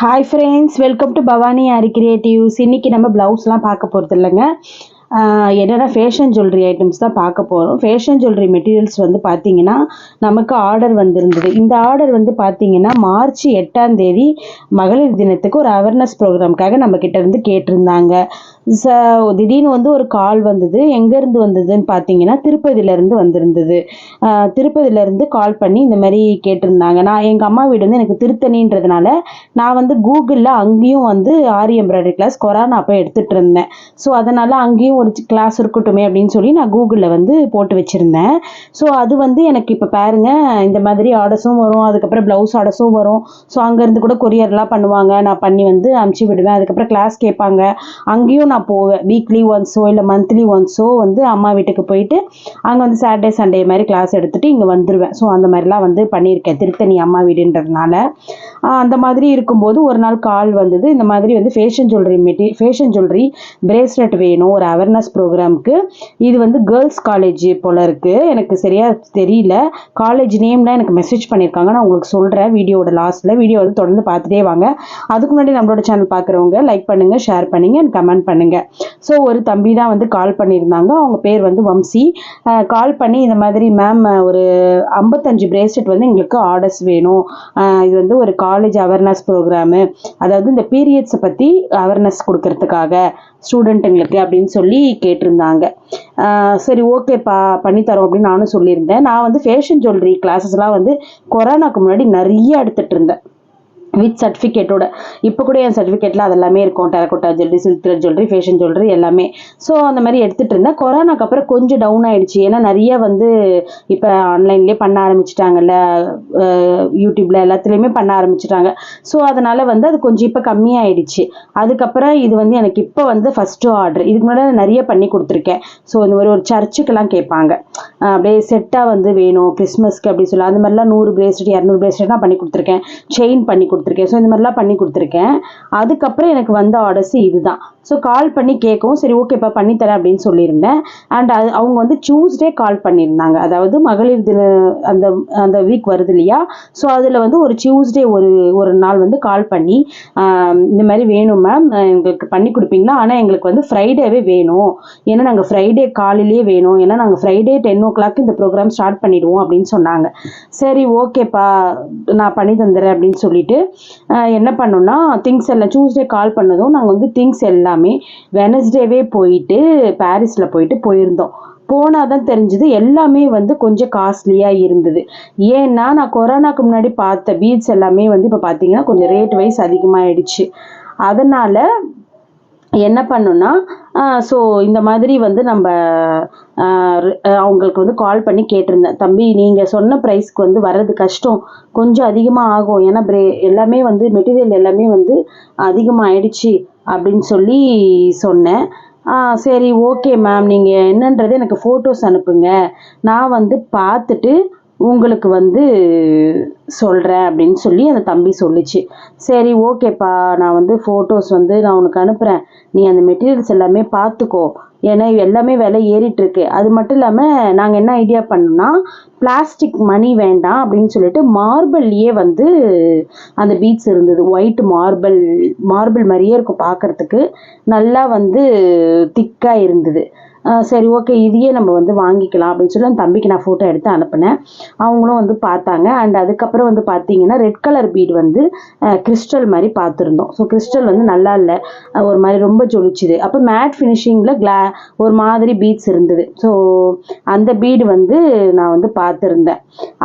Hi friends welcome to Bhavani Aari creatives இன்றைக்கி நம்ம ப்ளவுஸ்லாம் பார்க்க போகிறது இல்லைங்க. என்னென்னா ஃபேஷன் ஜுவல்லரி ஐட்டம்ஸ் தான் பார்க்க போகிறோம் ஃபேஷன் ஜுவல்லரி மெட்டீரியல்ஸ் வந்து பார்த்தீங்கன்னா நமக்கு ஆர்டர் வந்திருந்தது. இந்த ஆர்டர் வந்து பார்த்திங்கன்னா மார்ச் எட்டாம் தேதி மகளிர் தினத்துக்கு ஒரு அவேர்னஸ் ப்ரோக்ராம்க்காக நம்மக்கிட்ட இருந்து கேட்டிருந்தாங்க. ச திடீர்னு வந்து ஒரு கால் வந்தது. எங்கேருந்து வந்ததுன்னு பார்த்தீங்கன்னா திருப்பதியிலேருந்து வந்திருந்தது. திருப்பதியிலேருந்து கால் பண்ணி இந்த மாதிரி கேட்டிருந்தாங்க. நான் எங்கள் அம்மா வீடு வந்து எனக்கு திருத்தணின்றதுனால நான் வந்து கூகுளில் அங்கேயும் வந்து ஆரி எம்ப்ராய்டரி கிளாஸ் கொரோனா அப்போ எடுத்துகிட்டு இருந்தேன் ஸோ அதனால் அங்கேயும் ஒரு கிளாஸ் இருக்கட்டுமே அப்படின்னு சொல்லி நான் கூகுளில் வந்து போட்டு வச்சுருந்தேன். ஸோ அது வந்து எனக்கு இப்போ பாருங்க இந்த மாதிரி ஆர்டர்ஸும் வரும். அதுக்கப்புறம் ப்ளவுஸ் ஆர்டர்ஸும் வரும். ஸோ அங்கேருந்து கூட கொரியர்லாம் பண்ணுவாங்க. நான் பண்ணி வந்து அனுப்பிச்சி விடுவேன். அதுக்கப்புறம் கிளாஸ் கேட்பாங்க. அங்கேயும் நான் போவேன். வீக்லி ஒன்ஸோ இல்லை மந்த்லி ஒன்ஸோ வந்து அம்மா வீட்டுக்கு போயிட்டு அங்கே வந்து சாட்டர்டே சண்டே மாதிரி கிளாஸ் எடுத்துகிட்டு இங்கே வந்துடுவேன் ஸோ அந்த மாதிரிலாம் வந்து பண்ணியிருக்கேன். திருத்தணி அம்மா வீடுன்றதுனால. அந்த மாதிரி இருக்கும்போது ஒரு நாள் கால் வந்தது. இந்த மாதிரி வந்து ஃபேஷன் ஜுவல்லரி மெட்டீ ஃபேஷன் ஜுவல்லரி பிரேஸ்லெட் வேணும் ஒரு அவேர்னஸ் ப்ரோக்ராம்க்கு இது வந்து கேர்ள்ஸ் காலேஜ் போல் இருக்குது எனக்கு சரியாக தெரியல. காலேஜ் நேம்லாம் எனக்கு மெசேஜ் பண்ணியிருக்காங்க நான் உங்களுக்கு சொல்கிறேன் வீடியோட லாஸ்ட்டில் வீடியோ வந்து தொடர்ந்து பார்த்துட்டே வாங்க. அதுக்கு முன்னாடி நம்மளோட சேனல் பார்க்குறவங்க லைக் பண்ணுங்கள் ஷேர் பண்ணுங்கள் அண்ட் கமெண்ட் பண்ணுங்கள் ஸோ ஒரு தம்பி தான் வந்து கால் பண்ணியிருந்தாங்க. அவங்க பேர் வந்து வம்சி. கால் பண்ணி இந்த மாதிரி மேம் ஒரு ஐம்பத்தஞ்சு பிரேஸ்லெட் வந்து எங்களுக்கு ஆர்டர்ஸ் வேணும். இது வந்து ஒரு கால் காலேஜ் அவேர்னஸ் ப்ரோக்ராமு அதாவது இந்த பீரியட்ஸை பற்றி அவேர்னஸ் கொடுக்கறதுக்காக ஸ்டூடெண்ட்டுங்களுக்கு அப்படின்னு சொல்லி கேட்டிருந்தாங்க. சரி ஓகேப்பா பண்ணித்தரோம் அப்படின்னு நானும் சொல்லியிருந்தேன். நான் வந்து ஃபேஷன் ஜுவல்லரி கிளாஸஸ்லாம் வந்து கொரோனாக்கு முன்னாடி நிறைய எடுத்துகிட்டு இருந்தேன். வித் சர்டிஃபிகேட்டோட இப்போ கூட என் சர்டிஃபிகேட்டில் அது எல்லாமே இருக்கும். Terracotta jewellery silk thread jewellery fashion jewellery எல்லாமே. ஸோ அந்த மாதிரி எடுத்துகிட்டு இருந்தேன். கொரோனாக்கு அப்புறம் கொஞ்சம் டவுன் ஆகிடுச்சு ஏன்னா நிறைய வந்து இப்போ ஆன்லைன்லேயே பண்ண ஆரம்பிச்சிட்டாங்கல்ல யூடியூப்பில் எல்லாத்துலேயுமே பண்ண ஆரம்பிச்சிட்டாங்க. ஸோ அதனால் வந்து அது கொஞ்சம் இப்போ கம்மியாயிடுச்சு. அதுக்கப்புறம் இது வந்து எனக்கு இப்போ வந்து ஃபஸ்ட்டு ஆர்டர் இதுக்கு முன்னாடி நிறைய பண்ணி கொடுத்துருக்கேன். ஸோ இந்த மாதிரி ஒரு சர்ச்சுக்கெல்லாம் கேட்பாங்க. அப்படியே செட்டாக வந்து வேணும். கிறிஸ்மஸ்க்கு அப்படி சொல்லி அந்த மாதிரிலாம் நூறு பிரேஸ்லெட் இரநூறு பிரேஸ்லெட்லாம் பண்ணி கொடுத்துருக்கேன். செயின் பண்ணி கொடுத்து கொடுத்துருக்கேன். ஸோ இந்த மாதிரிலாம் பண்ணி கொடுத்துருக்கேன். அதுக்கப்புறம் எனக்கு வந்த ஆர்டர்ஸ் இதுதான். ஸோ கால் பண்ணி கேட்கவும் சரி ஓகேப்பா பண்ணித்தரேன் அப்படின்னு சொல்லியிருந்தேன். அண்ட் அது அவங்க வந்து டியூஸ்டே கால் பண்ணியிருந்தாங்க. அதாவது மகளிர் தின அந்த அந்த வீக் வருது இல்லையா? ஸோ அதில் வந்து ஒரு டியூஸ்டே ஒரு ஒரு நாள் வந்து கால் பண்ணி இந்த மாதிரி வேணும் மேம் எங்களுக்கு பண்ணி கொடுப்பீங்களா? ஆனால் எங்களுக்கு வந்து ஃப்ரைடேவே வேணும். ஏன்னா நாங்கள் ஃப்ரைடே காலையிலேயே வேணும். ஏன்னா நாங்கள் ஃப்ரைடே டென் ஓ கிளாக் இந்த ப்ரோக்ராம் ஸ்டார்ட் பண்ணிடுவோம் அப்படின்னு சொன்னாங்க. சரி ஓகேப்பா நான் பண்ணி தந்துடுறேன் அப்படின்னு சொல்லிட்டு என்ன பண்ணோம்னா திங்ஸ் எல்லாம் டியூஸ்டே கால் பண்ணதும் நாங்கள் வந்து திங்ஸ் எல்லாம் எல்லாமே வெனஸ்டேவே போயிட்டு பாரிஸில் போயிட்டு போயிருந்தோம். போனால் தான் தெரிஞ்சுது எல்லாமே வந்து கொஞ்சம் காஸ்ட்லியாக இருந்தது. ஏன்னா நான் கொரோனாக்கு முன்னாடி பார்த்த பீட்ஸ் எல்லாமே வந்து இப்போ பார்த்தீங்கன்னா கொஞ்சம் ரேட் வைஸ் அதிகமாகிடுச்சு அதனால் என்ன பண்ணோன்னா ஸோ இந்த மாதிரி வந்து நம்ம அவங்களுக்கு வந்து கால் பண்ணி கேட்டிருந்தேன். தம்பி நீங்கள் சொன்ன ப்ரைஸ்க்கு வந்து வர்றது கஷ்டம். கொஞ்சம் அதிகமாக ஆகும். ஏன்னா பிரே எல்லாமே வந்து மெட்டீரியல் எல்லாமே வந்து அதிகமாக ஆயிடுச்சு அப்படின்னு சொல்லி சொன்னேன். ஆ சரி ஓகே மேம் நீங்கள் என்னன்றது எனக்கு ஃபோட்டோஸ் அனுப்புங்க. நான் வந்து பார்த்துட்டு உங்களுக்கு வந்து சொல்கிறேன் அப்படின்னு சொல்லி அந்த தம்பி சொல்லுச்சு. சரி ஓகேப்பா நான் வந்து ஃபோட்டோஸ் வந்து நான் உனக்கு அனுப்புகிறேன் நீ அந்த மெட்டீரியல்ஸ் எல்லாமே பார்த்துக்கோ. ஏன்னா எல்லாமே விலை ஏறிட்டு இருக்கு அது மட்டும் இல்லாமல் நாங்கள் என்ன ஐடியா பண்ணோம்னா பிளாஸ்டிக் மணி வேண்டாம் அப்படின்னு சொல்லிட்டு மார்பிள்லேயே வந்து அந்த பீட்ஸ் இருந்தது. ஒயிட் மார்பிள் மார்பிள் மாதிரியே இருக்கும் பார்க்குறதுக்கு. நல்லா வந்து திக்காக இருந்தது. சரி ஓகே இதையே நம்ம வந்து வாங்கிக்கலாம் அப்படின்னு சொல்லி அந்த தம்பிக்கு நான் ஃபோட்டோ எடுத்து அனுப்பினேன். அவங்களும் வந்து பார்த்தாங்க. அண்ட் அதுக்கப்புறம் வந்து பார்த்தீங்கன்னா ரெட் கலர் பீட் வந்து கிறிஸ்டல் மாதிரி பார்த்துருந்தோம். ஸோ கிறிஸ்டல் வந்து நல்லா இல்லை. ஒரு மாதிரி ரொம்ப ஜொலிச்சுது. அப்போ மேட் ஃபினிஷிங்கில் கிளா ஒரு மாதிரி பீட்ஸ் இருந்தது. ஸோ அந்த பீடு வந்து நான் வந்து பார்த்துருந்தேன்.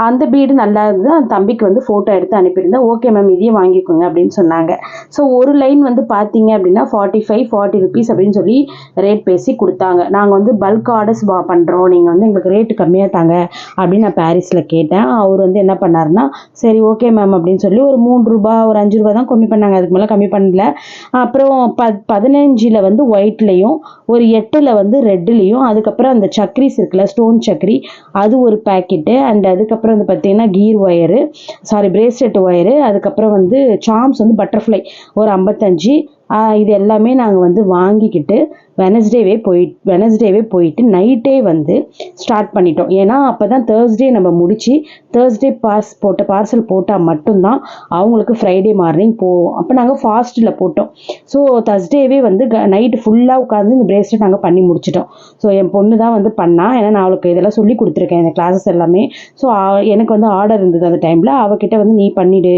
அந்த பீடு நல்லா இருந்தது. அந்த தம்பிக்கு வந்து ஃபோட்டோ எடுத்து அனுப்பியிருந்தேன். ஓகே மேம் இதையே வாங்கிக்கோங்க அப்படின்னு சொன்னாங்க. ஸோ ஒரு லைன் வந்து பார்த்தீங்க அப்படின்னா ஃபார்ட்டி ஃபைவ் ஃபார்ட்டி ருபீஸ் அப்படின்னு சொல்லி ரேட் பேசி கொடுத்தாங்க. நாங்கள் வந்து பல்க் ஆர்டர்ஸ் பண்ணுறோம் நீங்கள் வந்து எங்களுக்கு ரேட்டு கம்மியாக தாங்க அப்படின்னு நான் பாரிஸில் கேட்டேன். அவர் வந்து என்ன பண்ணாருன்னா சரி ஓகே மேம் அப்படின்னு சொல்லி ஒரு மூணு ரூபா ஒரு அஞ்சு ரூபா தான் கம்மி பண்ணாங்க. அதுக்கு மேலே கம்மி பண்ணல. அப்புறம் ப பதினஞ்சில் வந்து ஒயிட்லேயும் ஒரு எட்டில் வந்து ரெட்டுலேயும் அதுக்கப்புறம் அந்த சக்கரிஸ் இருக்குல்ல ஸ்டோன் சக்ரி அது ஒரு பேக்கெட்டு அண்ட் அதுக்கப்புறம் வந்து பார்த்தீங்கன்னா கீர் ஒயரு சாரி பிரேஸ்லெட் ஒயரு அதுக்கப்புறம் வந்து சாம்ஸ் வந்து பட்டர்ஃப்ளை ஒரு ஐம்பத்தஞ்சு இது எல்லாமே நாங்கள் வந்து வாங்கிக்கிட்டு வெனஸ்டேவே போய் வெனஸ்டேவே போயிட்டு நைட்டே வந்து ஸ்டார்ட் பண்ணிட்டோம். ஏன்னா அப்போ தான் தேர்ஸ்டே நம்ம முடித்து தேர்ஸ்டே பாஸ் போட்ட பார்சல் போட்டால் மட்டும்தான் அவங்களுக்கு ஃப்ரைடே மார்னிங் போவோம் அப்போ நாங்கள் ஃபாஸ்ட்டில் போட்டோம். ஸோ தர்ஸ்டேவே வந்து நைட்டு ஃபுல்லாக உட்காந்து இந்த பிரேஸ்லெட் நாங்கள் பண்ணி முடிச்சிட்டோம். ஸோ என் பொண்ணு தான் வந்து பண்ணா ஏன்னா நான் அவளுக்கு இதெல்லாம் சொல்லி கொடுத்துருக்கேன் இந்த கிளாஸஸ் எல்லாமே. ஸோ எனக்கு வந்து ஆர்டர் இருந்தது அந்த டைமில் அவகிட்ட வந்து நீ பண்ணிவிடு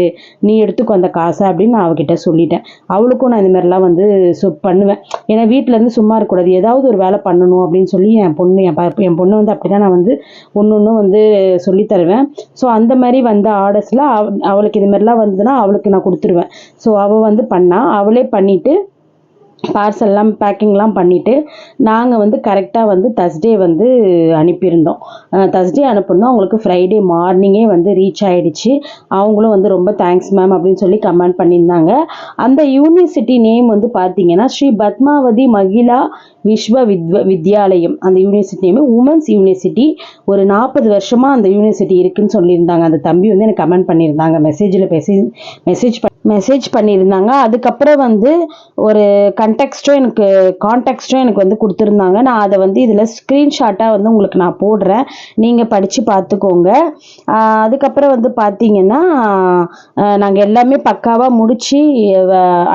நீ எடுத்துக்கோ அந்த காசை அப்படின்னு நான் அவகிட்ட சொல்லிட்டேன். அவளுக்கும் நான் இந்த மாதிரிலாம் வந்து சு பண்ணுவேன். ஏன்னா வீட்டிலேருந்து சும்மா இருக்கக்கூடாது. ஏதாவது ஒரு வேலை பண்ணணும் அப்படின்னு சொல்லி என் பொண்ணு என் ப என் பொண்ணு வந்து அப்படி தான் நான் வந்து ஒன்று ஒன்றும் வந்து சொல்லி தருவேன். ஸோ அந்த மாதிரி வந்த ஆர்டர்ஸில் அவ அவளுக்கு இது மாதிரிலாம் வந்ததுன்னா அவளுக்கு நான் கொடுத்துருவேன். ஸோ அவள் வந்து பண்ணால் அவளே பண்ணிவிட்டு பார்சல்லாம் பேக்கிங்லாம் பண்ணிவிட்டு நாங்கள் வந்து கரெக்டாக வந்து தர்ஸ்டே வந்து அனுப்பியிருந்தோம். தர்ஸ்டே அனுப்பியிருந்தோம். அவங்களுக்கு ஃப்ரைடே மார்னிங்கே வந்து ரீச் ஆகிடுச்சு அவங்களும் வந்து ரொம்ப தேங்க்ஸ் மேம் அப்படின்னு சொல்லி கமெண்ட் பண்ணியிருந்தாங்க. அந்த யூனிவர்சிட்டி நேம் வந்து பார்த்தீங்கன்னா ஸ்ரீ பத்மாவதி மகிழா விஸ்வ வித்வ வித்யாலயம். அந்த யூனிவர்சிட்டி நேம் உமன்ஸ் யூனிவர்சிட்டி ஒரு நாற்பது வருஷமாக அந்த யூனிவர்சிட்டி இருக்குதுன்னு சொல்லியிருந்தாங்க. அந்த தம்பி வந்து எனக்கு கமெண்ட் பண்ணியிருந்தாங்க. மெசேஜில் மெசேஜ் மெசேஜ் மெசேஜ் பண்ணியிருந்தாங்க. அதுக்கப்புறம் வந்து ஒரு கண்டெக்ஸ்ட்டும் எனக்கு கான்டெக்ஸ்ட்டும் எனக்கு வந்து கொடுத்துருந்தாங்க. நான் அதை வந்து இதில் ஸ்க்ரீன்ஷாட்டாக வந்து உங்களுக்கு நான் போடுறேன். நீங்கள் படித்து பார்த்துக்கோங்க. அதுக்கப்புறம் வந்து பார்த்தீங்கன்னா நாங்கள் எல்லாமே பக்காவாக முடித்து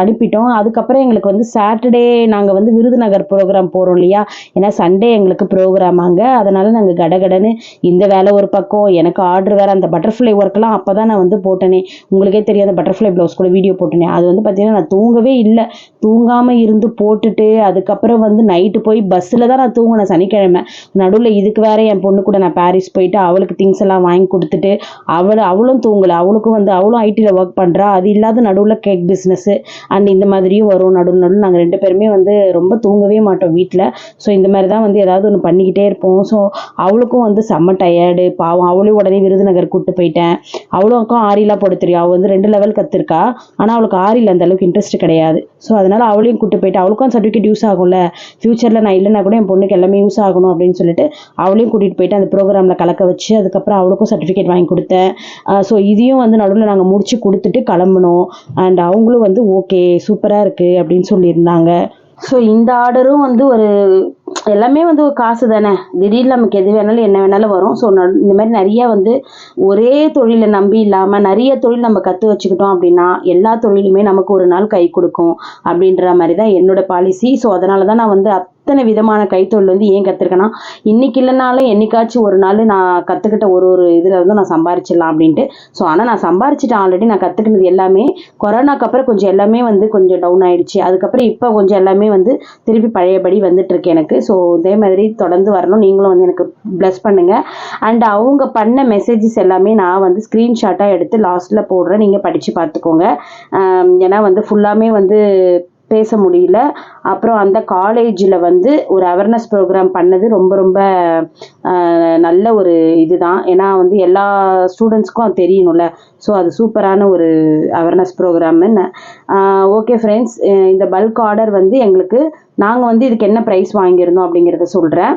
அனுப்பிட்டோம். அதுக்கப்புறம் எங்களுக்கு வந்து சாட்டர்டே நாங்கள் வந்து விருதுநகர் ப்ரோக்ராம் போகிறோம் இல்லையா? ஏன்னா சண்டே எங்களுக்கு ப்ரோக்ராம் அங்கே. அதனால் நாங்கள் கடகடன்னு இந்த வேலை ஒரு பக்கம் எனக்கு ஆர்டர் வேறு அந்த பட்டர்ஃப்ளை ஒர்க்லாம் அப்போ தான் நான் வந்து போட்டேனே. உங்களுக்கே தெரியாத பட்டர்ஃப்ளை ப்ளவுஸ் கூட வீடியோ போட்டுனேன் அது வந்து பார்த்தீங்கன்னா நான் தூங்கவே இல்லை. தூங்காமல் இருந்து போட்டுட்டு அதுக்கப்புறம் வந்து நைட்டு போய் பஸ்ஸில் தான் நான் தூங்கினேன் சனிக்கிழமை. நடுவில் இதுக்கு வேற என் பொண்ணு கூட நான் பாரிஸ் போயிட்டு அவளுக்கு திங்ஸ் எல்லாம் வாங்கி கொடுத்துட்டு அவள் அவளும் தூங்கலை. அவளுக்கும் வந்து அவளும் ஐடியில் ஒர்க் பண்ணுறா அது இல்லாத நடுவில் கேக் பிஸ்னஸ்ஸு அண்ட் இந்த மாதிரியும் வரும். நடுவில் நடுவில் நாங்கள் ரெண்டு பேருமே வந்து ரொம்ப தூங்கவே மாட்டோம் வீட்டில் ஸோ இந்த மாதிரி தான் வந்து ஏதாவது ஒன்று பண்ணிக்கிட்டே இருப்போம். ஸோ அவளுக்கும் வந்து செம்ம டயர்டு பாவம் அவளையும் உடனே விருதுநகர் கூப்பிட்டு போயிட்டேன். அவளுக்கும் ஆரிலாம் போட தெரியும். அவள் வந்து ரெண்டு லெவல் கற்றுருக்கா ஆனால் அவளுக்கு ஆரியில் அந்த அளவுக்கு இன்ட்ரெஸ்ட் கிடையாது. ஸோ அதனால் அவளையும் கூட்டு போயிட்டு அவளுக்கும் சர்டிஃபிகேட் யூஸ் ஆகும்ல. ஃப்யூச்சரில் நான் இல்லைனா கூட என் பொண்ணுக்கு எல்லாமே யூஸ் ஆகணும் அப்படின்னு சொல்லிட்டு அவளையும் கூட்டிகிட்டு போயிட்டு அந்த ப்ரோக்ராமில் கலக்க வச்சு அதுக்கப்புறம் அவளுக்கும் சர்டிஃபிகேட் வாங்கி கொடுத்தேன். ஸோ இதையும் வந்து நடுவில் நாங்கள் முடிச்சு கொடுத்துட்டு கிளம்புனோம். அண்ட் அவங்களும் வந்து ஓகே சூப்பராக இருக்குது அப்படின்னு சொல்லியிருந்தாங்க. ஸோ இந்த ஆர்டரும் வந்து ஒரு எல்லாமே வந்து ஒரு காசு தானே? திடீர்னு நமக்கு எது வேணாலும் என்ன வேணாலும் வரும். ஸோ இந்த மாதிரி நிறையா வந்து ஒரே தொழிலை நம்பி இல்லாமல் நிறைய தொழில் நம்ம கற்று வச்சுக்கிட்டோம் அப்படின்னா எல்லா தொழிலுமே நமக்கு ஒரு நாள் கை கொடுக்கும் அப்படின்ற மாதிரி தான் என்னோட பாலிசி ஸோ அதனால தான் நான் வந்து அத்தனை விதமான கைத்தொழில் வந்து ஏன் கற்றுருக்கேன்னா இன்றைக்கி இல்லைனாலும் என்னைக்காச்சும் ஒரு நாள் நான் கற்றுக்கிட்ட ஒரு ஒரு இதில் வந்து நான் சம்பாரிச்சிடலாம் அப்படின்ட்டு. ஸோ ஆனால் நான் சம்பாரிச்சிட்டேன் ஆல்ரெடி நான் கற்றுக்கினது எல்லாமே கொரோனாக்கு அப்புறம் கொஞ்சம் எல்லாமே வந்து கொஞ்சம் டவுன் ஆகிடுச்சு அதுக்கப்புறம் இப்போ கொஞ்சம் எல்லாமே வந்து திருப்பி பழையபடி வந்துட்டுருக்கு எனக்கு. ஸோ இதே மாதிரி தொடர்ந்து வரணும். நீங்களும் வந்து எனக்கு ப்ளஸ் பண்ணுங்கள் அண்ட் அவங்க பண்ண மெசேஜஸ் எல்லாமே நான் வந்து ஸ்க்ரீன்ஷாட்டாக எடுத்து லாஸ்ட்டில் போடுறேன். நீங்கள் படித்து பார்த்துக்கோங்க. ஏன்னா வந்து ஃபுல்லாமே வந்து பேச முடியல. அப்புறம் அந்த காலேஜில் வந்து ஒரு அவேர்னஸ் ப்ரோக்ராம் பண்ணது ரொம்ப ரொம்ப நல்ல ஒரு இதுதான். ஏன்னா வந்து எல்லா ஸ்டூடெண்ட்ஸ்க்கும் அது தெரியணும்ல. ஸோ அது சூப்பரான ஒரு அவேர்னஸ் ப்ரோக்ராம்னு ஓகே ஃப்ரெண்ட்ஸ் இந்த பல்க் ஆர்டர் வந்து எங்களுக்கு நாங்கள் வந்து இதுக்கு என்ன ப்ரைஸ் வாங்கியிருந்தோம் அப்படிங்கிறத சொல்கிறேன்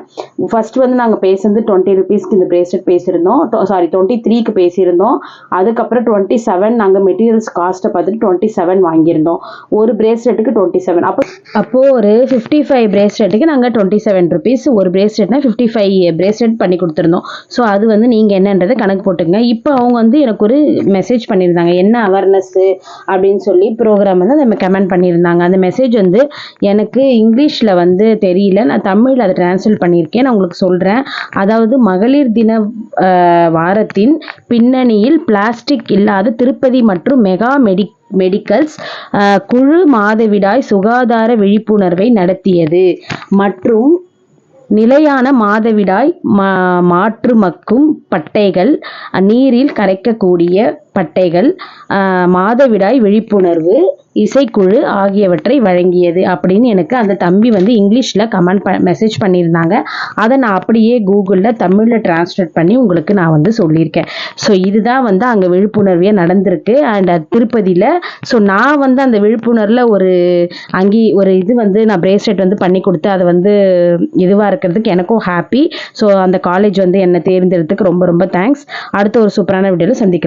ஃபஸ்ட் வந்து நாங்கள் பேசுறது டுவெண்ட்டி ருபீஸ்க்கு இந்த ப்ரேஸ்லெட் பேசியிருந்தோம். சாரி டுவெண்ட்டி த்ரீக்கு பேசியிருந்தோம். அதுக்கப்புறம் டுவெண்ட்டி செவன் நாங்கள் மெட்டீரியல்ஸ் காஸ்ட்டை பார்த்துட்டு டுவெண்ட்டி செவன் வாங்கியிருந்தோம். ஒரு ப்ரேஸ்லெட்டுக்கு டுவெண்ட்டி செவன் அப்போ அப்போது ஒரு ஃபிஃப்டி ஃபைவ் ப்ரேஸ்லெட்டுக்கு நாங்கள் டுவெண்ட்டி செவன் ருபீஸ் ஒரு ப்ரேஸ்லெட்னா ஃபிஃப்டி ஃபைவ் ப்ரேஸ்லெட் பண்ணி கொடுத்துருந்தோம். ஸோ அது வந்து நீங்கள் என்னன்றதை கணக்கு போட்டுங்க இப்போ அவங்க வந்து எனக்கு ஒரு மெசேஜ் பண்ணியிருந்தாங்க. என்ன அவேர்னஸ்ஸு அப்படின்னு சொல்லி ப்ரோக்ராம் வந்து அதை கமெண்ட் பண்ணியிருந்தாங்க. அந்த மெசேஜ் வந்து எனக்கு இங்கிலீஷில் வந்து தெரியல. நான் தமிழில் அதை டிரான்ஸ்லேட் பண்ணியிருக்கேன். நான் உங்களுக்கு சொல்கிறேன் அதாவது மகளிர் தின வாரத்தின் பின்னணியில் பிளாஸ்டிக் இல்லாத திருப்பதி மற்றும் மெகா மெடிக் மெடிக்கல்ஸ் குழு மாதவிடாய் சுகாதார விழிப்புணர்வை நடத்தியது. மற்றும் நிலையான மாதவிடாய் மா மாற்று மக்கும் பட்டைகள் நீரில் கரைக்கக்கூடிய பட்டைகள் மாதவிடாய் விழிப்புணர்வு இசைக்குழு ஆகியவற்றை வழங்கியது அப்படின்னு எனக்கு அந்த தம்பி வந்து இங்கிலீஷில் கமெண்ட் ப மெசேஜ் பண்ணியிருந்தாங்க. அதை நான் அப்படியே கூகுளில் தமிழில் டிரான்ஸ்லேட் பண்ணி உங்களுக்கு நான் வந்து சொல்லியிருக்கேன். ஸோ இதுதான் வந்து அங்கே விழிப்புணர்வே நடந்திருக்கு. அண்ட் திருப்பதியில் ஸோ நான் வந்து அந்த விழிப்புணர்வில் ஒரு அங்கி ஒரு இது வந்து நான் பிரேஸ்லெட் வந்து பண்ணி கொடுத்து அதை வந்து இதுவாக இருக்கிறதுக்கு எனக்கும் ஹாப்பி ஸோ அந்த காலேஜ் வந்து என்னை தேர்ந்தெடுத்துக்கு ரொம்ப ரொம்ப தேங்க்ஸ் அடுத்த ஒரு சூப்பரான வீடியோவில் சந்திக்கலாம்.